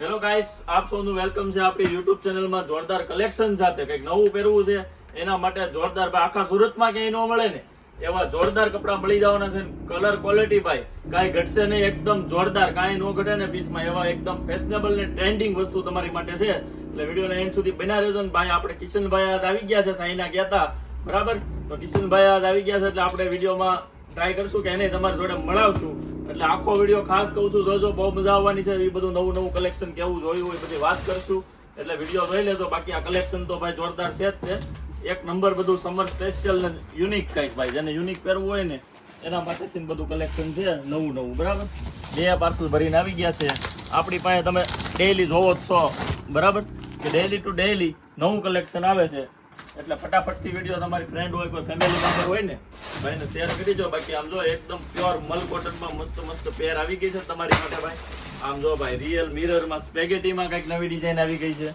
Hello guys આપ સૌનું welcome છે આપણી યુટ્યુબ ચેનલમાં જોરદાર કલેક્શન સાથે. કંઈક નવું પહેરવું છે, એના માટે જોરદાર ભાઈ આખા સુરતમાં ક્યાંય ન મળે ને, એવા જોરદાર કપડાં મળી જવાના છે કલર ક્વોલિટી ભાઈ. કાંઈ ઘટશે નહીં, એકદમ જોરદાર. કાંઈ ન ઘટે ને પીસમાં એવા એકદમ ફેશનેબલ ને ટ્રેન્ડિંગ વસ્તુ તમારી માટે છે. એટલે વિડીયોને એન્ડ સુધી બના રહેજો ને, ભાઈ. આપણે કિશનભાઈ આજ આવી ગયા છે, સાઈના ગયા હતા બરાબર? તો કિશનભાઈ આજ આવી ગયા છે, એટલે આપણે વિડીયોમાં ટ્રાય કરશું કે એને તમારી જોડે મળાવશું. એટલે આખો વીડિયો ખાસ કહું છું, જોજો, બહુ મજા આવવાની છે. એ બધું નવું નવું કલેક્શન કેવું જોયું હોય બધી વાત કરશું. એટલે વીડિયો જોઈ લેજો. બાકી આ કલેક્શન તો ભાઈ જોરદાર છે જ તે એક નંબર બધું સમર સ્પેશિયલ ને યુનિક કંઈક ભાઈ, જેને યુનિક પહેરવું હોય ને, એના માટેથી બધું કલેક્શન છે નવું નવું, બરાબર? બે પાર્સલ ભરીને આવી ગયા છે. આપણી પાસે તમે ડેઈલી જોવો જ છો, બરાબર? કે ડેઈલી ટુ ડેઈલી નવું કલેક્શન આવે છે. એટલે ફટાફટથી વીડિયો તમારી ફ્રેન્ડ હોય, કોઈ ફેમિલી મેમ્બર હોય ને, ભાઈને શેર કરી દો. બાકી આમ જો એકદમ પ્યોર મલ કોટનમાં મસ્ત મસ્ત પેર આવી ગઈ છે તમારી માટે ભાઈ. આમ જો ભાઈ રિયલ મિરરમાં સ્પેગેટીમાં કંઈક નવી ડિઝાઇન આવી ગઈ છે.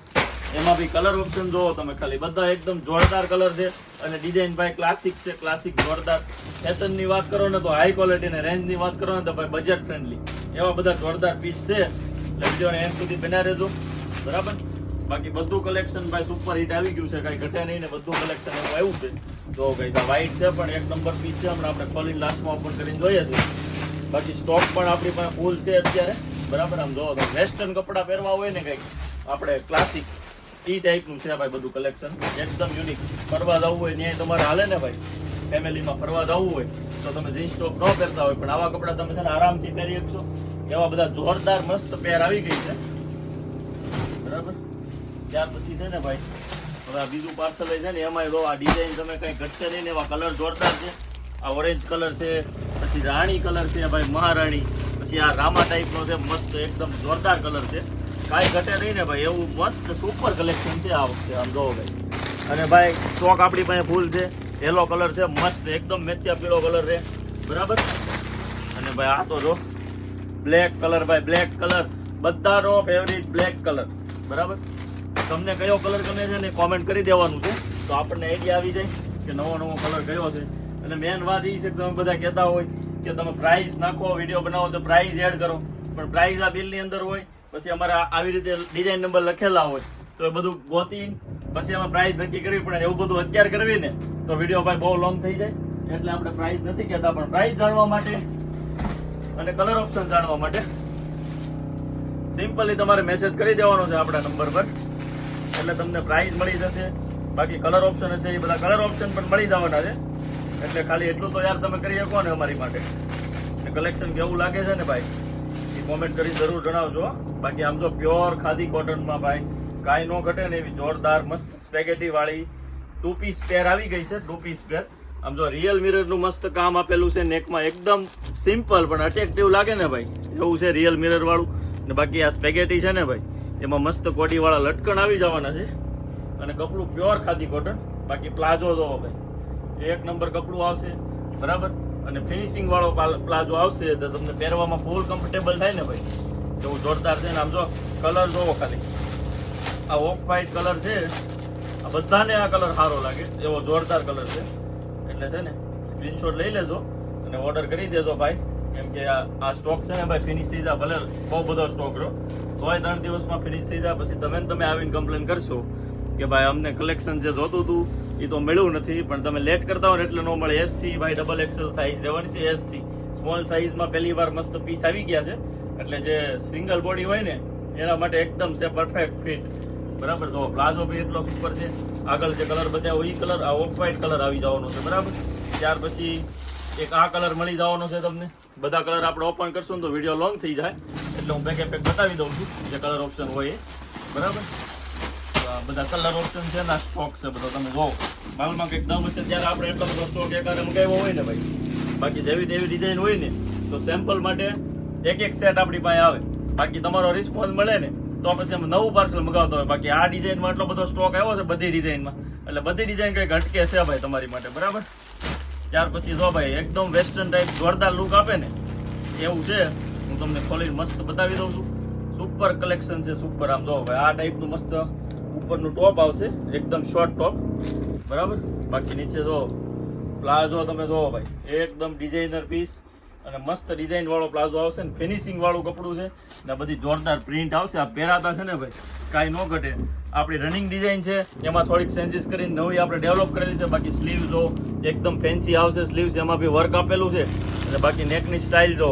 એમાં બી કલર ઓપ્શન જોવો તમે ખાલી. બધા એકદમ જોરદાર કલર છે અને ડિઝાઇન ભાઈ ક્લાસિક છે ક્લાસિક જોરદાર. ફેશનની વાત કરો ને તો હાઈ ક્વોલિટી ને રેન્જની વાત કરો ને તો ભાઈ બજેટ ફ્રેન્ડલી એવા બધા જોરદાર પીસ છે. એટલે વિડીયોને એમ સુધી બના રહેજો. બરાબર? બાકી બધું કલેક્શન ભાઈ સુપર હિટ આવી ગયું છે. કઈ ઘટે નહીં ને બધું કલેક્શન એવું આવ્યું છે. જો કઈ આ વ્હાઈટ છે પણ એક નંબર પીસ છે, હમણાં આપણે ખોલીને લાસ્ટમાં ઓપન કરીને જોઈએ છે. બાકી સ્ટોક પણ આપણી પાસે ફૂલ છે અત્યારે. બરાબર? આમ જો વેસ્ટર્ન કપડાં પહેરવા હોય ને કંઈક, આપણે ક્લાસિક એ ટાઈપનું છે ભાઈ બધું કલેક્શન એકદમ યુનિક ફરવા જવું હોય ત્યાં તમારે હાલે ને ભાઈ. ફેમિલીમાં ફરવા જવું હોય, તો તમે જીન્સ ટોપ ન પહેરતા હોય, પણ આવા કપડાં તમે છે ને આરામથી પહેરી શકશો. એવા બધા જોરદાર મસ્ત પેર આવી ગઈ છે. બરાબર? ત્યાર પછી છે ને ભાઈ, હવે આ બીજું પાર્સલ છે ને એમાં જો આ ડિઝાઇન તમે કંઈ ઘટશે નહીં એવા કલર જોરદાર છે. આ ઓરેન્જ કલર છે, પછી રાણી કલર છે ભાઈ, મહારાણી. પછી આ રામા ટાઈપનો છે, મસ્ત એકદમ જોરદાર કલર છે. કાંઈ ઘટે નહીં ને ભાઈ, એવું મસ્ત સુપર કલેક્શન છે આ વખતે, આમ જોવો ભાઈ. અને ભાઈ સ્ટોક આપણી પાસે ફૂલ છે. યલો કલર છે, મસ્ત, એકદમ મેથિયા પીળો કલર છે. બરાબર? અને ભાઈ, આ તો જો બ્લેક કલર ભાઈ બ્લેક કલર બધાનો ફેવરિટ બ્લેક કલર બરાબર? તમને કયો કલર ગમે છે ને કોમેન્ટ કરી દેવાનું છે. તો આપણને આઈડિયા આવી જાય કે નવો નવો કલર કયો છે. અને મેન વાત એ છે કે તમે બધા કહેતા હોય કે તમે પ્રાઇઝ નાખો વીડિયો બનાવો તો પ્રાઇઝ એડ કરો. પણ પ્રાઇઝ આ બિલની અંદર હોય, પછી અમારે આવી રીતે ડિઝાઇન નંબર લખેલા હોય, તો એ બધું ગોતી પછી એમાં પ્રાઇઝ નક્કી કરવી પડે એવું બધું અત્યારે કરવી ને, તો વીડિયો ભાઈ બહુ લોંગ થઈ જાય. એટલે આપણે પ્રાઇસ નથી કહેતા, પણ પ્રાઇસ જાણવા માટે અને કલર ઓપ્શન જાણવા માટે સિમ્પલી તમારે મેસેજ કરી દેવાનો છે આપણા નંબર પર. એટલે તમને પ્રાઇસ મળી જશે. બાકી કલર ઓપ્શન હશે, એ બધા કલર ઓપ્શન પણ મળી જવાના છે. એટલે ખાલી એટલું તો યાર તમે કરી શકો ને અમારી માટે. કલેક્શન કેવું લાગે છે ને ભાઈ? એ કોમેન્ટ કરી જરૂર જણાવજો બાકી આમ તો પ્યોર ખાદી કોટનમાં ભાઈ, કાંઈ ન ઘટે ને એવી જોરદાર મસ્ત સ્પેગેટી વાળી ટુ પીસ પેર આવી ગઈ છે ટુ પીસ પેર આમ જો રિયલ મિરરનું મસ્ત કામ આપેલું છે નેકમાં એકદમ સિમ્પલ પણ અટ્રેક્ટિવ લાગે ને ભાઈ? એવું છે રિયલ મિરર વાળું. ને બાકી આ સ્પેગેટી છે ને ભાઈ એમાં મસ્ત કોડીવાળા લટકણ આવી જવાના છે અને કપડું પ્યોર ખાદી કોટન બાકી પ્લાઝો જોવો ભાઈ એક નંબર કપડું આવશે, બરાબર? અને ફિનિશિંગ વાળો પાલ- પ્લાઝો આવશે, તો તમને પહેરવામાં ફૂલ કમ્ફર્ટેબલ થાય ને ભાઈ? એવું જોરદાર છે ને આમ જો કલર જોવો ખાલી. આ ઓફ વ્હાઇટ કલર છે. આ બધાને આ કલર સારો લાગે. એવો જોરદાર કલર છે. એટલે છે ને સ્ક્રીનશોટ લઈ લેજો અને ઓર્ડર કરી દેજો ભાઈ. કેમ કે આ આ સ્ટોક છે ને ભાઈ ફિનિશ થઈ જાય ભલે બહુ બધો સ્ટોક રહ્યો. તોય ત્રણ દિવસમાં ફિનિશ થઈ જાય, પછી તમે તમે આવીને કમ્પ્લેન કરશો કે ભાઈ અમને કલેક્શન જે જોતું હતું એ તો મળ્યું નથી, પણ તમે લેટ કરતા હો એટલે ન મળે. એસથી ભાઈ ડબલ એક્સેલ સાઇઝ રહેવાની છે એસથી. સ્મોલ સાઇઝમાં પહેલી વાર મસ્ત પીસ આવી ગયા છે. એટલે જે સિંગલ બોડી હોય ને, એના માટે એકદમ છે પરફેક્ટ ફિટ બરાબર? તો પ્લાઝો બી એટલો સુપર છે. આગળ જે કલર બતાવ્યો એ કલર આ ઓફ વ્હાઇટ કલર આવી જવાનો છે, બરાબર? ત્યાર પછી એક આ કલર મળી જવાનો છે તમને. બધા કલર આપણે ઓપન કરશું તો વીડિયો લોંગ થઈ જાય. એટલે હું પેકે પેક બતાવી દઉં છું જે કલર ઓપ્શન હોય બરાબર? બધા કલર ઓપ્શન છે ને સ્ટોક છે બધો. તમે જોવો. માલમાં કંઈક દમ હશે ત્યારે આપણે એટલો બધો સ્ટોક એકારે મંગાવ્યો હોય ને ભાઈ. બાકી જેવી તેવી ડિઝાઇન હોય ને, તો સેમ્પલ માટે એક એક સેટ આપણી પાસે આવે. બાકી તમારો રિસ્પોન્સ મળે ને, તો પછી અમે નવું પાર્સલ મગાવતા હોય. બાકી આ ડિઝાઇનમાં એટલો બધો સ્ટોક આવ્યો છે બધી ડિઝાઇનમાં એટલે બધી ડિઝાઇન કંઈક હટકે છે ભાઈ તમારી માટે. બરાબર? ત્યાર પછી જો ભાઈ, એકદમ વેસ્ટર્ન ટાઈપ જોરદાર લુક આપે ને, એવું છે. હું તમને ખોલીને મસ્ત બતાવી દઉં છું. સુપર કલેક્શન છે સુપર આમ જો ભાઈ આ ટાઈપનું મસ્ત ઉપરનું ટોપ આવશે, એકદમ શોર્ટ ટોપ બરાબર? બાકી નીચે જો પ્લાઝો તમે જોવો ભાઈ, એકદમ ડિઝાઇનર પીસ અને મસ્ત ડિઝાઇન વાળો પ્લાઝો આવશે ને ફિનિશિંગ વાળું કપડું છે. ને બધી જોરદાર પ્રિન્ટ આવશે. આ પહેરાતા છે ને ભાઈ, કાંઈ ન ઘટે. આપણી રનિંગ ડિઝાઇન છે, એમાં થોડીક ચેન્જીસ કરીને નવી આપણે ડેવલપ કરેલી છે. બાકી સ્લીવ જો એકદમ ફેન્સી આવશે સ્લીવ્સ એમાં બી વર્ક આપેલું છે. અને બાકી નેકની સ્ટાઇલ જો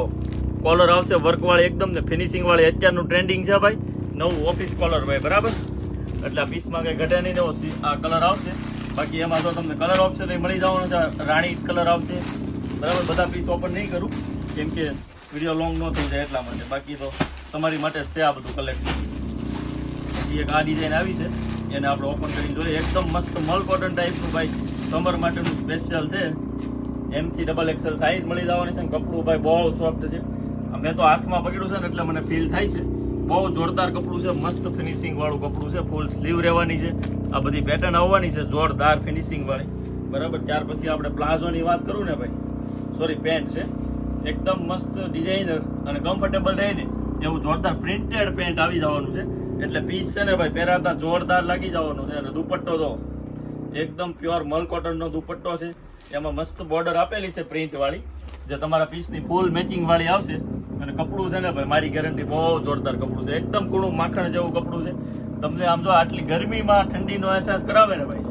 કોલર આવશે વર્ક વાળી એકદમ ને ફિનિશિંગ વાળી. અત્યારનું ટ્રેન્ડિંગ છે ભાઈ. નવું ઓફિસ કોલર ભાઈ, બરાબર? એટલે આ પીસમાં કંઈ ઘટે નહીં એવો આ કલર આવશે. બાકી એમાં તો તમને કલર ઓપ્શન મળી જવાનો છે. રાણી કલર આવશે. બરાબર? બધા પીસ ઓપન નહીં કરું. કેમ કે વીડિયો લોંગ ન થઈ જાય એટલા માટે. બાકી તો તમારી માટે છે આ બધું કલેક્શન પછી એક આ ડિઝાઇન આવી છે. એને આપણે ઓપન કરીને જોઈએ. એકદમ મસ્ત મલ કોટન ટાઈપનું ભાઈ. સમર માટેનું સ્પેશિયલ છે. એમથી ડબલ એક્સેલ સાઇઝ મળી જવાની છે કપડું ભાઈ બહુ સોફ્ટ છે. મેં તો હાથમાં પકડ્યું છે ને એટલે મને ફીલ થાય છે. બહુ જોરદાર કપડું છે, મસ્ત ફિનિશિંગ વાળું કપડું છે ફૂલ સ્લીવ રહેવાની છે. આ બધી પેટર્ન આવવાની છે, જોરદાર ફિનિશિંગ વાળી. બરાબર? ત્યાર પછી આપણે પ્લાઝોની વાત કરું ને ભાઈ? સોરી પેન્ટ છે. એકદમ મસ્ત ડિઝાઇનર અને કમ્ફર્ટેબલ રહે ને, એવું જોરદાર પ્રિન્ટેડ પેન્ટ આવી જવાનું છે. એટલે પીસ છે ને ભાઈ, પહેરાતા જોરદાર લાગી જવાનું છે. અને દુપટ્ટો તો એકદમ પ્યોર મલ કોટનનો દુપટ્ટો છે. એમાં મસ્ત બોર્ડર આપેલી છે પ્રિન્ટ વાળી. જે તમારા પીસની ફૂલ મેચિંગ વાળી આવશે અને કપડું છે ને ભાઈ, મારી ગેરંટી બહુ જોરદાર કપડું છે. એકદમ કૂણું માખણ જેવું કપડું છે. તમને આમ જો આટલી ગરમીમાં ઠંડીનો અહેસાસ કરાવે ને ભાઈ,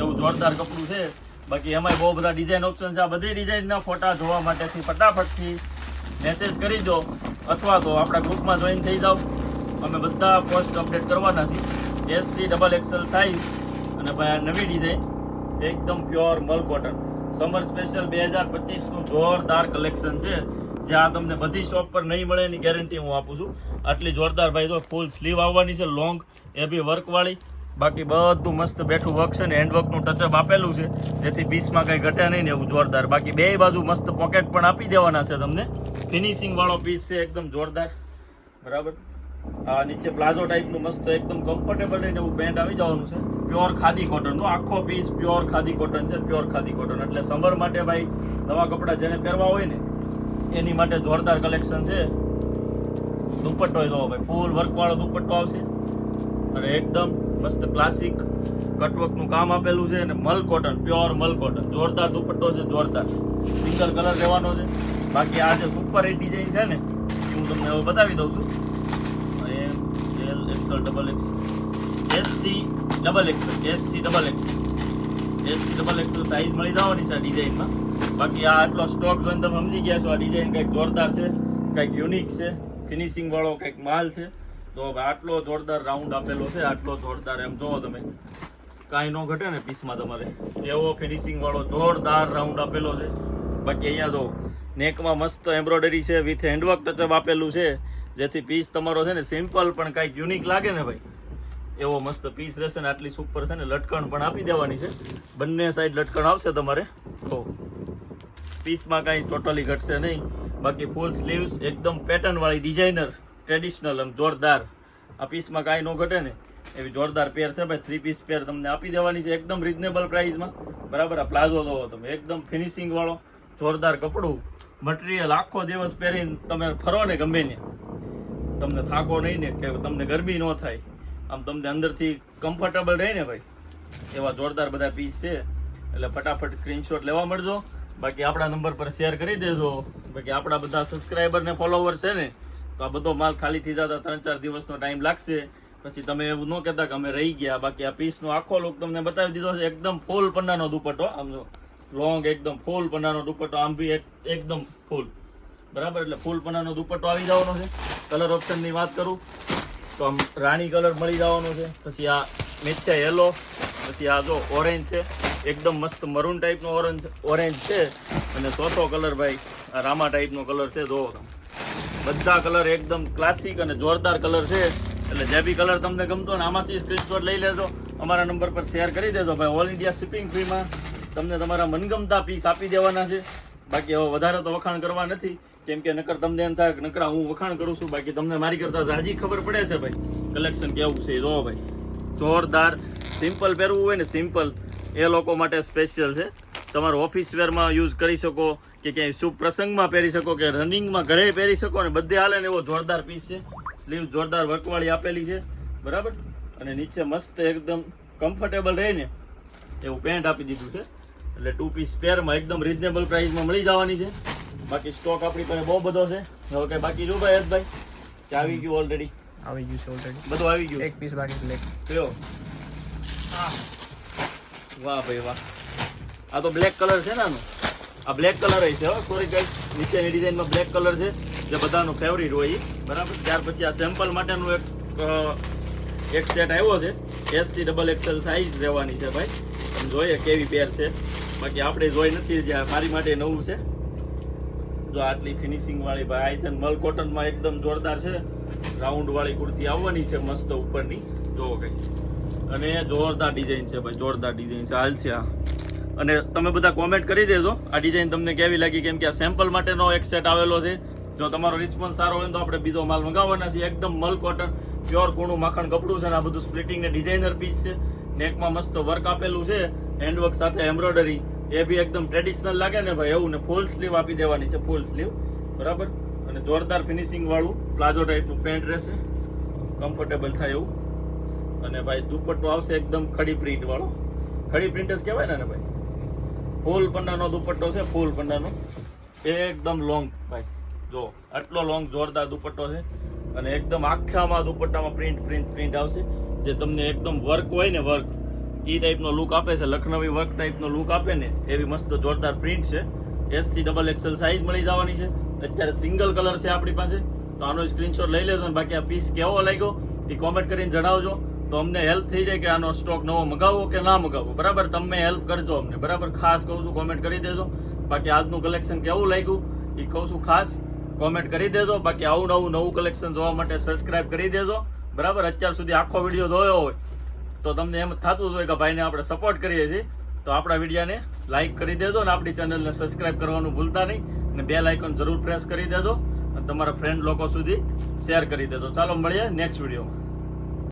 એવું જોરદાર કપડું છે. બાકી એમાંય બહુ બધા ડિઝાઇન ઓપ્શન છે. આ બધી ડિઝાઇનના ફોટા જોવા માટેથી ફટાફટથી મેસેજ કરી દો અથવા તો આપણા ગ્રુપમાં જોઈન થઈ જાઓ. અમે બધા પોસ્ટ અપડેટ કરવાના છીએ. એસથી ડબલ એક્સેલ સાઇઝ અને ભાઈ આ નવી ડિઝાઇન એકદમ પ્યોર મલ કોટન સમર સ્પેશિયલ બે હજાર પચીસનું જોરદાર કલેક્શન છે. જ્યાં તમને બધી શોપ પર નહીં મળે એની ગેરંટી હું આપું છું. આટલી જોરદાર ભાઈ તો ફૂલ સ્લીવ આવવાની છે લોંગ એ બી વર્કવાળી બાકી બધું મસ્ત બેઠું વર્ક છે ને હેન્ડવર્કનું ટચઅપ આપેલું છે. જેથી પીસમાં કંઈ ઘટે નહીં ને એવું જોરદાર. બાકી બે બાજુ મસ્ત પોકેટ પણ આપી દેવાના છે તમને. ફિનિશિંગ વાળો પીસ છે, એકદમ જોરદાર. બરાબર? આ નીચે પ્લાઝો ટાઈપનું મસ્ત એકદમ કમ્ફર્ટેબલ રહીને એવું પેન્ટ આવી જવાનું છે. પ્યોર ખાદી કોટનનો આખો પીસ પ્યોર ખાદી કોટન છે પ્યોર ખાદી કોટન એટલે સમર માટે ભાઈ નવા કપડાં જેને પહેરવા હોય ને એની માટે જોરદાર કલેક્શન છે. દુપટ્ટો જોવો ભાઈ ફૂલ વર્ક વાળો દુપટ્ટો આવશે. અને એકદમ મસ્ત ક્લાસિક કટવર્કનું કામ આપેલું છે અને મલ કોટન પ્યોર મલ કોટન જોરદાર દુપટ્ટો છે, જોરદાર. સિંગલ કલર રહેવાનો છે. બાકી આ જે સુપર એટ ડિઝાઇન છે ને, એ હું તમને હવે બતાવી દઉં છું. M, L XL double X SC double XL SC double XL SC double XL size મળી જવાની છે ડિઝાઇનમાં બાકી આ આટલો સ્ટોક જોઈને તમે સમજી ગયા છો, આ ડિઝાઇન કંઈક જોરદાર છે, કંઈક યુનિક છે ફિનિશિંગ વાળો કંઈક માલ છે. તો આટલો જોરદાર રાઉન્ડ આપેલો છે, આટલો જોરદાર એમ જોવો તમે. કાંઈ ન ઘટે ને પીસમાં તમારે. એવો ફિનિશિંગ વાળો જોરદાર રાઉન્ડ આપેલો છે. બાકી અહીંયા જો નેકમાં મસ્ત એમ્બ્રોઇડરી છે વિથ હેન્ડવર્ક ટચઅપ આપેલું છે. જેથી પીસ તમારો છે ને સિમ્પલ પણ કાંઈક યુનિક લાગે ને ભાઈ. એવો મસ્ત પીસ રહેશે ને આટલી સુપર છે ને લટકણ પણ આપી દેવાની છે. બંને સાઈડ લટકણ આવશે તમારે. તો પીસમાં કાંઈ ટોટલી ઘટશે નહીં. બાકી ફૂલ સ્લીવ્સ એકદમ પેટર્નવાળી ડિઝાઇનર ટ્રેડિશનલ આમ જોરદાર. આ પીસમાં કાંઈ ન ઘટે ને. એવી જોરદાર પેર છે ભાઈ થ્રી પીસ પેર તમને આપી દેવાની છે એકદમ રિઝનેબલ પ્રાઇસમાં બરાબર, આ પ્લાઝો જોવો તમે. એકદમ ફિનિશિંગવાળો જોરદાર કપડું. મટીરિયલ આખો દિવસ પહેરીને તમે ફરો ને ગમે ને. તમને થાકો નહીં ને કે તમને ગરમી ન થાય. આમ તમને અંદરથી કમ્ફર્ટેબલ રહે ને ભાઈ. એવા જોરદાર બધા પીસ છે. એટલે ફટાફટ સ્ક્રીનશોટ લેવા મળજો. બાકી આપણા નંબર પર શેર કરી દેજો. બાકી આપણા બધા સબસ્ક્રાઈબર ને ફોલોવર છે ને, તો આ બધો માલ ખાલી થઈ જતા ત્રણ ચાર દિવસનો ટાઈમ લાગશે. પછી તમે એવું ન કહેતા કે અમે રહી ગયા. બાકી આ પીસનો આખો લુક તમને બતાવી દીધો છે. એકદમ ફૂલ પન્નાનો દુપટ્ટો, આમ લોંગ એકદમ ફૂલ પન્નાનો દુપટ્ટો, આમ બી એક, એકદમ ફૂલ બરાબર? એટલે ફૂલ પન્નાનો દુપટ્ટો આવી જવાનો છે. કલર ઓપ્શનની વાત કરું, તો આમ રાણી કલર મળી જવાનો છે. પછી આ મેચ્યા યલો પછી આ જો ઓરેન્જ છે, એકદમ મસ્ત મરૂન ટાઈપનો ઓરેન્જ ઓરેન્જ છે. અને ચોથો કલર ભાઈ, આ રામા ટાઈપનો કલર છે જોવો તમે બધા કલર એકદમ ક્લાસિક અને જોરદાર કલર છે. એટલે જે બી કલર તમને ગમતો ને, આમાંથી સ્ક્રીનશોટ લઈ લેજો. અમારા નંબર પર શેર કરી દેજો ભાઈ ઓલ ઇન્ડિયા શિપિંગ ફ્રીમાં તમને તમારા મનગમતા પીસ આપી દેવાના છે. બાકી હવે વધારે તો વખાણ કરવા નથી. કેમ કે નકર તમને એમ થાય નકર હું વખાણ કરું છું. બાકી તમને મારી કરતા ઝાઝી ખબર પડે છે ભાઈ. કલેક્શન કેવું છે, જો ભાઈ. જોરદાર સિમ્પલ પહેરવું હોય ને સિમ્પલ એ લોકો માટે સ્પેશિયલ છે. તમારો ઓફિસ વેરમાં યુઝ કરી શકો કે ક્યાંય શુભ પ્રસંગમાં પહેરી શકો કે રનિંગમાં ઘરે પહેરી શકો અને બધે હાલે ને એવો જોરદાર પીસ છે. સ્લીવ જોરદાર વર્કવાળી આપેલી છે. બરાબર? અને નીચે મસ્ત એકદમ કમ્ફર્ટેબલ રહે ને એવું પેન્ટ આપી દીધું છે. એટલે ટુ પીસ પેરમાં એકદમ રિઝનેબલ પ્રાઇસમાં મળી જવાની છે. બાકી સ્ટોક આપણી પાસે બહુ બધો છે. હવે કઈ બાકી જો ભાઈ યશભાઈ કે આવી ગયું ઓલરેડી આવી ગયું છે ઓલરેડી બધું આવી ગયું? એક પીસ બાકી છે. કયો? વાહ ભાઈ વાહ. આ તો બ્લેક કલર છે ને આ બ્લેક કલર છે હો સોરી ગાઈસ નીચેની ડિઝાઇનમાં બ્લેક કલર છે, જે બધાનું ફેવરિટ હોય બરાબર? ત્યાર પછી આ સેમ્પલ માટેનું એક એક સેટ આવ્યો છે. એસટી ડબલ એક્સેલ સાઈઝ રહેવાની છે ભાઈ. તમે જોઈએ કેવી પેર છે. બાકી આપણે જોઈ નથી જે મારી માટે નવું છે. જો આટલી ફિનિશિંગ વાળી ભાઈ આઈથન મલ કોટનમાં એકદમ જોરદાર છે. રાઉન્ડ વાળી કુર્તી આવવાની છે મસ્ત ઉપરની. જોવો કઈ. અને જોરદાર ડિઝાઇન છે ભાઈ, જોરદાર ડિઝાઇન છે. હાલ છે આ. અને તમે બધા કોમેન્ટ કરી દેજો. આ ડિઝાઇન તમને કેવી લાગી? કેમ કે આ સેમ્પલ માટેનો એક સેટ આવેલો છે. જો તમારો રિસ્પોન્સ સારો હોય તો આપણે બીજો માલ મંગાવવાના છે એકદમ મલ કોટન પ્યોર કૂણું માખણ કપડું છે અને આ બધું સ્પ્લિટિંગ ને ડિઝાઇનર પીસ છે. નેકમાં મસ્ત વર્ક આપેલું છે. હેન્ડવર્ક સાથે એમ્બ્રોઇડરી એ બી એકદમ ટ્રેડિશનલ લાગે ને ભાઈ, એવું ને ફૂલ સ્લીવ આપી દેવાની છે ફૂલ સ્લીવ બરાબર? અને જોરદાર ફિનિશિંગ વાળું પ્લાઝો ટાઈપનું પેન્ટ રહેશે. કમ્ફર્ટેબલ થાય એવું. અને ભાઈ દુપટ્ટો આવશે એકદમ ખડી પ્રિન્ટ વાળો. ખડી પ્રિન્ટ જ કહેવાય ને ભાઈ? ફૂલ પંડાનો દુપટ્ટો છે, ફૂલ પંડાનો એકદમ લોંગ ભાઈ. જો, આટલો લોંગ જોરદાર દુપટ્ટો છે. અને એકદમ આખામાં દુપટ્ટામાં પ્રિન્ટ પ્રિન્ટ પ્રિન્ટ આવશે. જે તમને એકદમ વર્ક હોય ને વર્ક એ ટાઈપનો લુક આપે છે, લખનવી વર્ક ટાઈપનો લુક આપે ને, એવી મસ્ત જોરદાર પ્રિન્ટ છે. એસસી ડબલ એક્સેલ સાઈઝ મળી જવાની છે. અત્યારે સિંગલ કલર છે આપણી પાસે. તો આનો સ્ક્રીનશોટ લઈ લેજો અને બાકી આ પીસ કેવો લાગ્યો એ કોમેન્ટ કરીને જણાવજો. તો અમને હેલ્પ થઈ જાય કે આનો સ્ટોક નવો મગાવવો કે ના મગાવવો. બરાબર? તમે હેલ્પ કરજો અમને. બરાબર? ખાસ કહું છું કોમેન્ટ કરી દેજો. બાકી આજનું કલેક્શન કેવું લાગ્યું એ કહું છું ખાસ. કોમેન્ટ કરી દેજો. બાકી આવું નવું નવું કલેક્શન જોવા માટે સબસ્ક્રાઇબ કરી દેજો. બરાબર? અત્યાર સુધી આખો વીડિયો જોયો હોય તો તમને એમ થતું જ હોય કે ભાઈને આપણે સપોર્ટ કરીએ છીએ. તો આપણા વિડીયાને લાઈક કરી દેજો અને આપણી ચેનલને સબસ્ક્રાઇબ કરવાનું ભૂલતા નહીં. અને બે લાઇકોન જરૂર પ્રેસ કરી દેજો અને તમારા ફ્રેન્ડ લોકો સુધી શેર કરી દેજો. ચાલો મળીએ નેક્સ્ટ વિડીયોમાં